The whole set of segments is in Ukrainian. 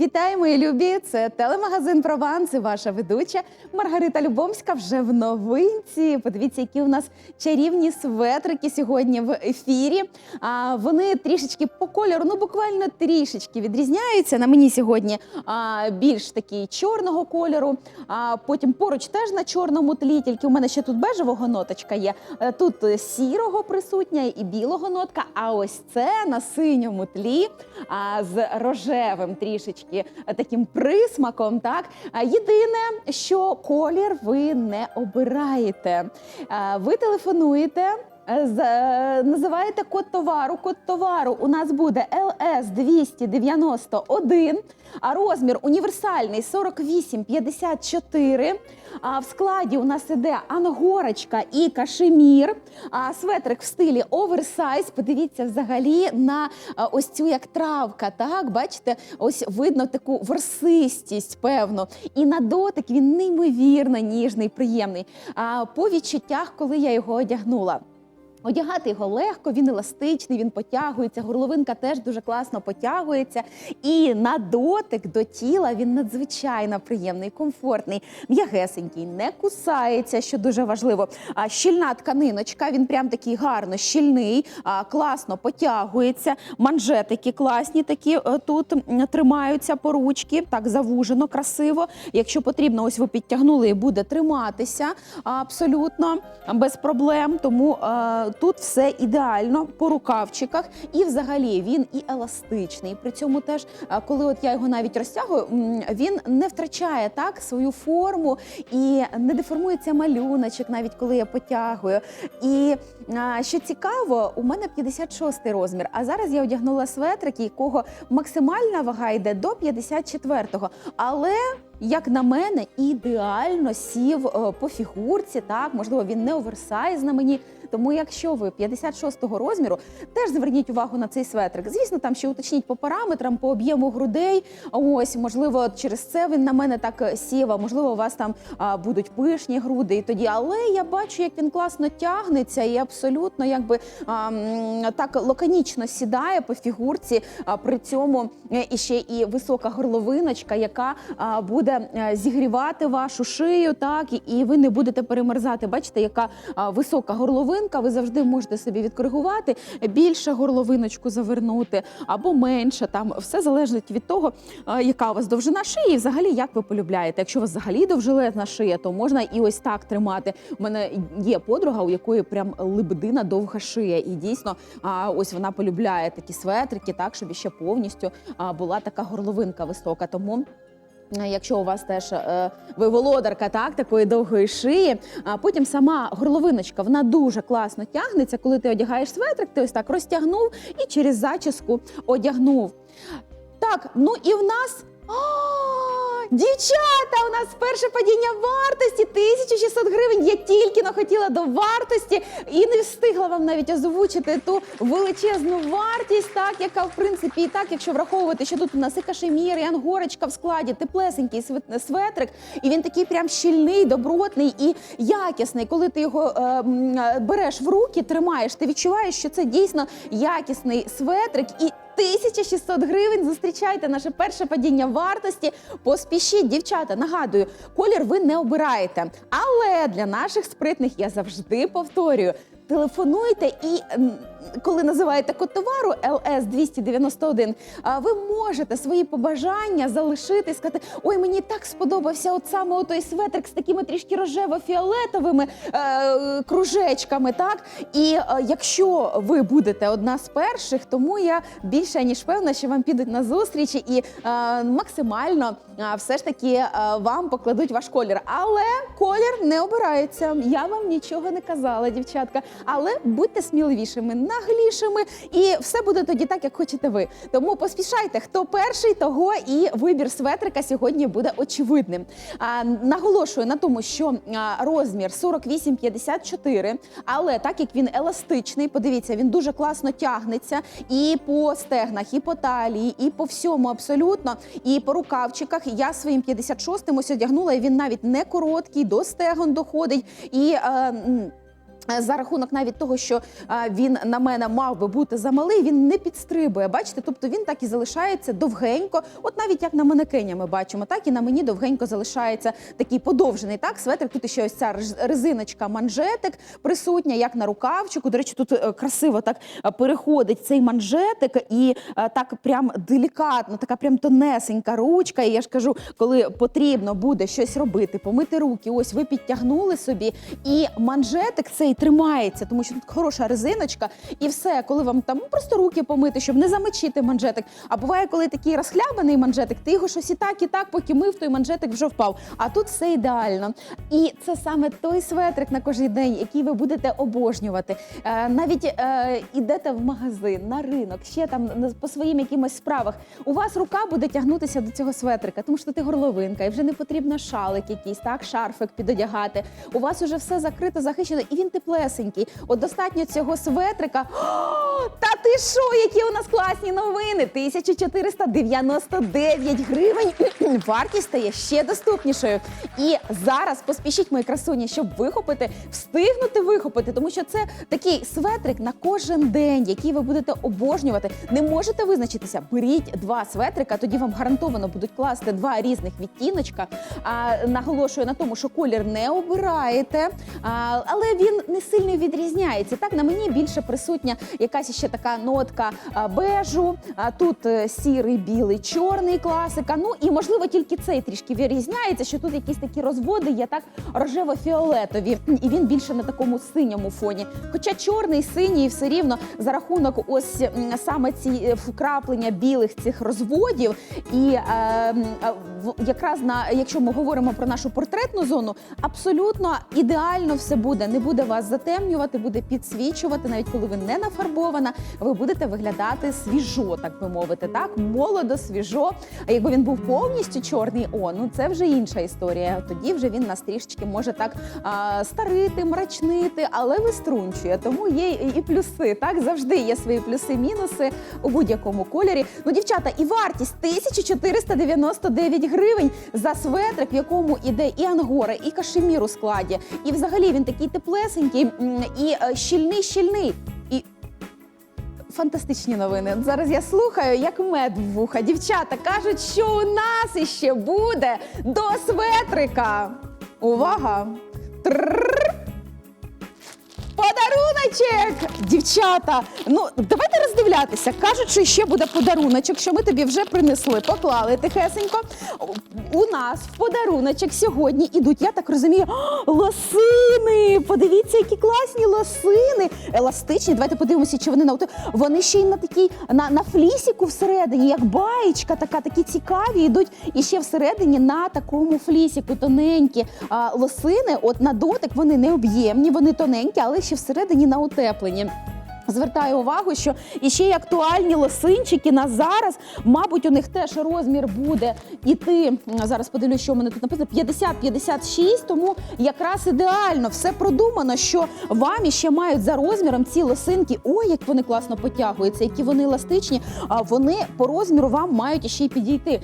Вітаю, мої любі! Це телемагазин Прованс і ваша ведуча Маргарита Любомська вже в новинці. Подивіться, які у нас чарівні светрики сьогодні в ефірі. А вони трішечки по кольору, ну буквально трішечки відрізняються. На мені сьогодні а, більш такий чорного кольору. А потім поруч теж на чорному тлі, тільки у мене ще тут бежевого ноточка є. Е, Тут сірого присутня і білого нотка. А ось це на синьому тлі а, з рожевим трішечки е, таким присмаком. Так єдине, що колір ви не обираєте. Ви телефонуєте. Е, з- е, Називаєте код товару. Код товару у нас буде LS 291, а розмір універсальний 4854. А в складі у нас іде ангорочка і кашемір. А светрик в стилі оверсайз. Подивіться взагалі на ось цю як травка. Так, бачите, ось видно таку ворсистість, певно. І на дотик він неймовірно ніжний, приємний. А по відчуттях, коли я його одягнула. Одягати його легко, він еластичний, він потягується. Горловинка теж дуже класно потягується. І на дотик до тіла він надзвичайно приємний, комфортний, м'ягесенький, не кусається, що дуже важливо. А щільна тканиночка, він прям такий гарно щільний, класно потягується. Манжетики класні такі е, тут тримаються по ручки, так завужено, красиво. Якщо потрібно, ось ви підтягнули і буде триматися абсолютно без проблем. Тому е, тут все ідеально по рукавчиках, і взагалі він і еластичний. При цьому теж, е, коли от я його навіть розтягую, він не втрачає так свою форму і не деформується малюночок, навіть коли я потягую. І е, що цікаво, у мене 56 розмір. А зараз я одягнула светрик, якого максимальна вага йде до 54-го. Але як на мене, ідеально сів е, по фігурці. Так, можливо, він не оверсайз на мені. Тому, якщо ви 56-го розміру, теж зверніть увагу на цей светрик. Звісно, там ще уточніть по параметрам, по об'єму грудей. Ось, можливо, через це він на мене так е, сів. А можливо, у вас там а, будуть пишні груди і тоді. Але я бачу, як він класно тягнеться і абсолютно якби а, так лаконічно сідає по фігурці. А при цьому е, іще і висока горловиночка, яка а, буде е, зігрівати вашу шию, так і- ви не будете перемерзати. Бачите, яка висока горловинка. Ви завжди можете собі відкоригувати більше горловиночку завернути або менше. Там все залежить від того, яка у вас довжина шиї, і взагалі як ви полюбляєте. Якщо у вас взагалі довжелезна шия, то можна і ось так тримати. У мене є подруга, у якої прям лебедина довга шия, і дійсно ось вона полюбляє такі светрики, так щоб ще повністю була така горловинка висока. Тому. Е, Якщо у вас теж е, ви володарка так такої довгої шиї, а потім сама горловиночка вона дуже класно тягнеться. Коли ти одягаєш светрик, ти ось так розтягнув і через зачіску одягнув. Так, ну і в нас. Дівчата, у нас перше падіння вартості 1600 гривень. Я тільки но хотіла до вартості і не встигла вам навіть озвучити ту величезну вартість, так яка в принципі і так, якщо враховувати, що тут у нас і кашемір, і ангорочка в складі, теплесенький светрик, і він такий прям щільний, добротний і якісний. Коли ти його е, е, береш в руки, тримаєш, ти відчуваєш, що це дійсно якісний светрик і. 1600 гривень. Зустрічайте наше перше падіння вартості. Поспішіть, дівчата. Нагадую, колір ви не обираєте. Але для наших спритних я завжди повторюю. Телефонуйте і коли називаєте код товару LS 291, а, ви можете свої побажання залишити і сказати: ой, мені так сподобався от саме той светрик з такими трішки рожево-фіолетовими е, кружечками. Так і е, якщо ви будете одна з перших, тому я більше ніж певна, що вам підуть на зустрічі і е, максимально е, все ж таки е, вам покладуть ваш колір. Але колір не обирається. Я вам нічого не казала, дівчатка. Але будьте сміливішими, наглішими, і все буде тоді так, як хочете ви. Тому поспішайте, хто перший, того і вибір светрика сьогодні буде очевидним. А, наголошую на тому, що розмір 48-54, але так як він еластичний, подивіться, він дуже класно тягнеться і по стегнах, і по талії, і по всьому абсолютно, і по рукавчиках. Я своїм 56-м ось одягнула, і він навіть не короткий, до стегон доходить. І е, За рахунок навіть того, що він на мене мав би бути замалий, він не підстрибує. Бачите, тобто він так і залишається довгенько. От навіть як на манекені ми бачимо, так і на мені довгенько залишається такий подовжений так светр. Тут ще ось ця резиночка, манжетик присутня, як на рукавчику. До речі, тут е, красиво так е, переходить цей манжетик, і е, так прям делікатно, така прям тонесенька ручка. І я ж кажу, коли потрібно буде щось робити, помити руки, ось ви підтягнули собі, і манжетик цей тримається, тому що тут хороша резиночка, і все, коли вам там ну, просто руки помити, щоб не замочити манжетик. А буває, коли такий розхлябаний манжетик, ти його щось і так, і так, поки мив, той манжетик вже впав. А тут все ідеально. І це саме той светрик на кожен день, який ви будете обожнювати. Е, навіть е, ідете в магазин, на ринок, ще там по своїм якимось справах. У вас рука буде тягнутися до цього светрика, тому що ти горловинка, і вже не потрібно шалик якийсь, так, шарфик підодягати. У вас уже все закрито, захищено, і він теплесенький. От достатньо цього светрика. О, та ти що, які у нас класні новини? 1499 гривень. Вартість стає ще доступнішою. І зараз поспішіть, мої красуні, щоб вихопити, встигнути вихопити, тому що це такий светрик на кожен день, який ви будете обожнювати. Не можете визначитися. Беріть два светрика, тоді вам гарантовано будуть класти два різних відтіночка. А, наголошую на тому, що колір не обираєте, а, але він не сильно відрізняється. Так, на мені більше присутня якась ще така нотка бежу. Тут е, сірий, білий, чорний класика. Ну і можливо тільки цей трішки відрізняється, що тут якісь такі розводи є так рожево-фіолетові, і він більше на такому синьому фоні. Хоча чорний, синій, все рівно за рахунок ось саме ці е, вкраплення білих цих розводів, і е, якраз на якщо ми говоримо про нашу портретну зону, абсолютно ідеально все буде. Не буде вас затемнювати, буде підсвічувати, навіть коли ви не нафарбована, ви будете виглядати свіжо, так би мовити, так молодо, свіжо. А якби він був повністю чорний, о, ну це вже інша історія. Тоді вже він нас трішечки може так а, старити, мрачнити, але виструнчує. Тому є і плюси. Так завжди є свої плюси-мінуси у будь-якому кольорі. Ну, дівчата, і вартість 1499 гривень за светрик, в якому іде і ангора, і кашемір у складі. І взагалі він такий теплесенький і е, щільний, щільний. Фантастичні новини. Зараз я слухаю, як мед в вуха. Дівчата кажуть, що у нас іще буде до светрика. Увага! Трррр. Подаруночок! Дівчата, ну давайте роздивлятися. Кажуть, що ще буде подаруночок, що ми тобі вже принесли, поклали тихесенько. У нас в подаруночок сьогодні ідуть, я так розумію, лосини. Подивіться, які класні лосини. Еластичні. Давайте подивимося, чи вони на вони ще й на такій на, на флісіку всередині, як баєчка, така такі цікаві. Йдуть і ще всередині на такому флісіку тоненькі а, лосини. От на дотик вони не об'ємні, вони тоненькі, але ще всередині на утепленні. Звертаю увагу, що ще й актуальні лосинчики на зараз. Мабуть, у них теж розмір буде іти. Зараз подивлюсь, що у мене тут написано 50-56, тому якраз ідеально все продумано, що вам іще мають за розміром ці лосинки. Ой, як вони класно потягуються, які вони еластичні. А вони по розміру вам мають іще й підійти.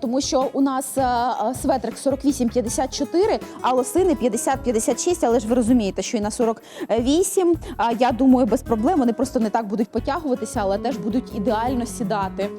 Тому що у нас а, а, светрик 48-54, а лосини 50-56, але ж ви розумієте, що і на 48, а, я думаю, без проблем вони просто не так будуть потягуватися, але теж будуть ідеально сідати.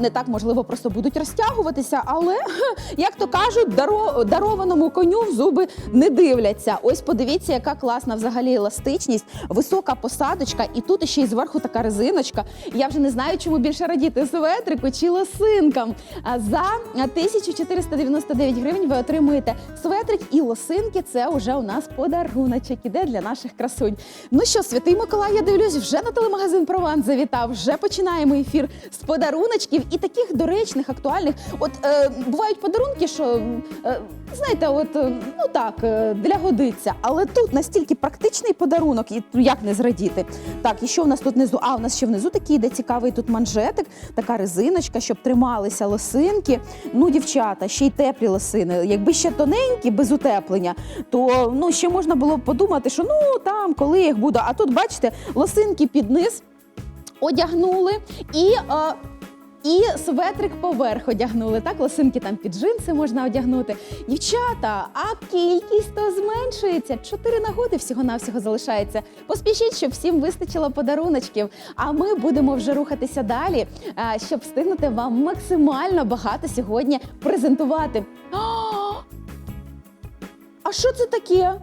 Не так, можливо, просто будуть розтягуватися, але, як то кажуть, даро, дарованому коню в зуби не дивляться. Ось подивіться, яка класна взагалі еластичність, висока посадочка, і тут ще й зверху така резиночка. Я вже не знаю, чому більше радіти светрику чи лосинкам. За 1499 гривень ви отримуєте светрик і лосинки. Це вже у нас подаруночок іде для наших красунь. Ну що, святий Миколай, я дивлюсь, вже на телемагазин Прованс завітав. Вже починаємо ефір з подаруночків і таких доречних, актуальних. От е, бувають подарунки, що е, знаєте, от е, ну так е, для годиться. Але тут настільки практичний подарунок, і ну, як не зрадіти. Так, і що в нас тут внизу? А у нас ще внизу такий йде цікавий тут манжетик, така резиночка, щоб трималися лосинки. Ну, дівчата, ще й теплі лосини. Якби ще тоненькі, без утеплення, то ну ще можна було б подумати, що ну там, коли їх буду. А тут, бачите, лосинки під низ одягнули і. Е, і светрик поверх одягнули. Так, лосинки там під джинси можна одягнути. Дівчата, а кількість то зменшується. Чотири нагоди всього-навсього залишається. Поспішіть, щоб всім вистачило подаруночків. А ми будемо вже рухатися далі, щоб встигнути вам максимально багато сьогодні презентувати. А що це таке?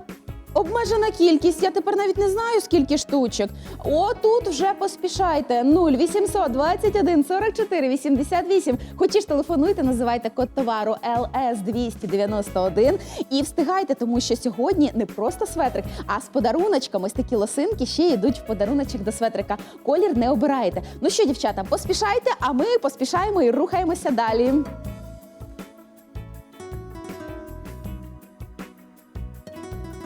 Обмежена кількість. Я тепер навіть не знаю, скільки штучок. О, тут вже поспішайте. 0800 21 44 88. Хочеш телефонуйте, називайте код товару LS 291 і встигайте, тому що сьогодні не просто светрик, а з подаруночками. Ось такі лосинки ще йдуть в подаруночок до светрика. Колір не обираєте. Ну що, дівчата, поспішайте, а ми поспішаємо і рухаємося далі.